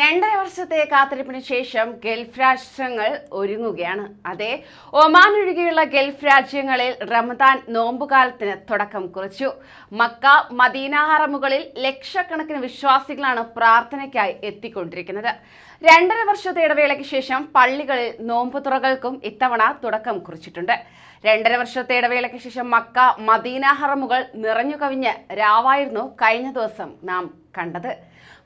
രണ്ടര വർഷത്തെ കാത്തിരിപ്പിന് ശേഷം ഗൾഫ് രാഷ്ട്രങ്ങൾ ഒരുങ്ങുകയാണ്. അതെ ഒമാൻ ഒഴികെയുള്ള ഗൾഫ് രാജ്യങ്ങളിൽ റമദാൻ നോമ്പുകാലത്തിന് തുടക്കം കുറിച്ചു. മക്ക മദീന ഹറമുകളിൽ ലക്ഷക്കണക്കിന് വിശ്വാസികളാണ് പ്രാർത്ഥനയ്ക്കായി എത്തിക്കൊണ്ടിരിക്കുന്നത്. രണ്ടര വർഷത്തെ ഇടവേളയ്ക്ക് ശേഷം പള്ളികളിൽ നോമ്പുതുറകൾക്കും ഇത്തവണ തുടക്കം കുറിച്ചിട്ടുണ്ട്. രണ്ടര വർഷത്തെ ഇടവേളയ്ക്ക് ശേഷം മക്ക മദീന ഹറമുകൾ നിറഞ്ഞു കവിഞ്ഞ് രാവായിരുന്നു കഴിഞ്ഞ ദിവസം നാം കണ്ടത്.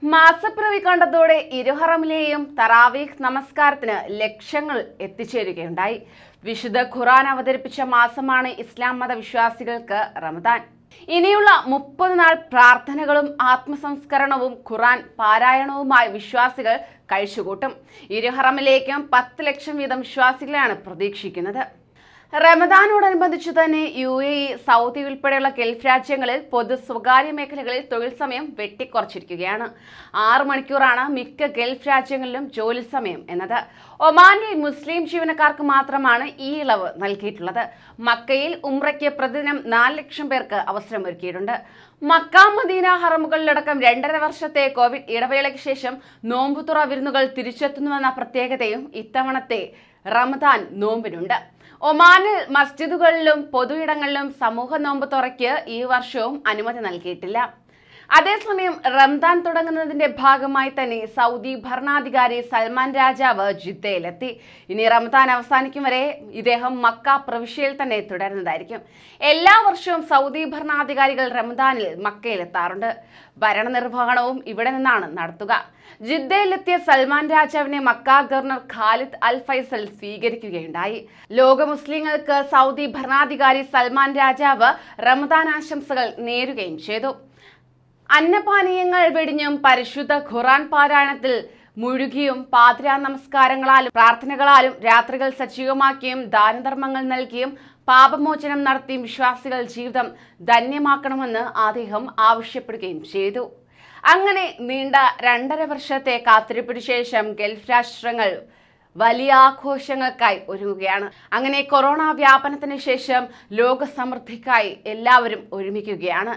മാസപ്പിറവി കണ്ടതോടെ ഇരുഹറമിലെയും തറാവീഖ് നമസ്കാരത്തിന് ലക്ഷങ്ങൾ എത്തിച്ചേരുകയുണ്ടായി. വിശുദ്ധ ഖുറാൻ അവതരിപ്പിച്ച മാസമാണ് ഇസ്ലാം മത വിശ്വാസികൾക്ക് റമദാൻ. ഇനിയുള്ള മുപ്പത് നാൾ പ്രാർത്ഥനകളും ആത്മസംസ്കരണവും ഖുറാൻ പാരായണവുമായി വിശ്വാസികൾ കഴിച്ചുകൂട്ടും. ഇരുഹറമിലേക്കും പത്ത് ലക്ഷം വീതം വിശ്വാസികളെയാണ് പ്രതീക്ഷിക്കുന്നത്. റമദാനോടനുബന്ധിച്ച് തന്നെ യു എ ഇ സൗദി ഉൾപ്പെടെയുള്ള ഗൾഫ് രാജ്യങ്ങളിൽ പൊതു സ്വകാര്യ മേഖലകളിൽ തൊഴിൽ സമയം വെട്ടിക്കുറച്ചിരിക്കുകയാണ്. ആറ് മണിക്കൂറാണ് മിക്ക ഗൾഫ് രാജ്യങ്ങളിലും ജോലി സമയം എന്നത്. ഒമാനിൽ മുസ്ലിം ജീവനക്കാർക്ക് മാത്രമാണ് ഈ ഇളവ് നൽകിയിട്ടുള്ളത്. മക്കയിൽ ഉംറയ്ക്ക് പ്രതിദിനം നാല് ലക്ഷം പേർക്ക് അവസരമൊരുക്കിയിട്ടുണ്ട് മക്ക മദീന ഹറമുകളിലടക്കം രണ്ടര വർഷത്തെ കോവിഡ് ഇടവേളയ്ക്ക് ശേഷം നോമ്പുതുറ വിരുന്നുകൾ തിരിച്ചെത്തുന്നുവെന്ന പ്രത്യേകതയും ഇത്തവണത്തെ റമദാൻ നോമ്പിനുണ്ട്. ഒമാനിൽ മസ്ജിദുകളിലും പൊതുയിടങ്ങളിലും സമൂഹ നോമ്പ് തുറയ്ക്ക് ഈ വർഷവും അനുമതി നൽകിയിട്ടില്ല. അതേസമയം റംദാൻ തുടങ്ങുന്നതിന്റെ ഭാഗമായി തന്നെ സൗദി ഭരണാധികാരി സൽമാൻ രാജാവ് ജിദ്ദയിലെത്തി. ഇനി റംദാൻ അവസാനിക്കും വരെ ഇദ്ദേഹം മക്ക പ്രവിശ്യയിൽ തന്നെ തുടരുന്നതായിരിക്കും. എല്ലാ വർഷവും സൗദി ഭരണാധികാരികൾ റംദാനിൽ മക്കയിലെത്താറുണ്ട്. ഭരണനിർവഹണവും ഇവിടെ നിന്നാണ് നടത്തുക. ജിദ്ദയിലെത്തിയ സൽമാൻ രാജാവിനെ Mecca governor Khalid Al Faisal സ്വീകരിക്കുകയുണ്ടായി. ലോക മുസ്ലിങ്ങൾക്ക് സൗദി ഭരണാധികാരി സൽമാൻ രാജാവ് റംദാൻ ആശംസകൾ നേരുകയും ചെയ്തു. അന്നപാനീയങ്ങൾ വെടിഞ്ഞും പരിശുദ്ധ ഖുറാൻ പാരായണത്തിൽ മുഴുകിയും പാതിരാ നമസ്കാരങ്ങളാലും പ്രാർത്ഥനകളാലും രാത്രികൾ സജീവമാക്കിയും ദാനധർമ്മങ്ങൾ നൽകിയും പാപമോചനം നടത്തിയും വിശ്വാസികൾ ജീവിതം ധന്യമാക്കണമെന്ന് അദ്ദേഹം ആവശ്യപ്പെടുകയും ചെയ്തു. അങ്ങനെ നീണ്ട രണ്ടര വർഷത്തെ കാത്തിരിപ്പിന് ശേഷം ഗൾഫ് രാഷ്ട്രങ്ങൾ വലിയ ആഘോഷങ്ങൾക്കായി ഒരുങ്ങുകയാണ്. അങ്ങനെ കൊറോണ വ്യാപനത്തിന് ശേഷം ലോകസമൃദ്ധിക്കായി എല്ലാവരും ഒരുമിക്കുകയാണ്.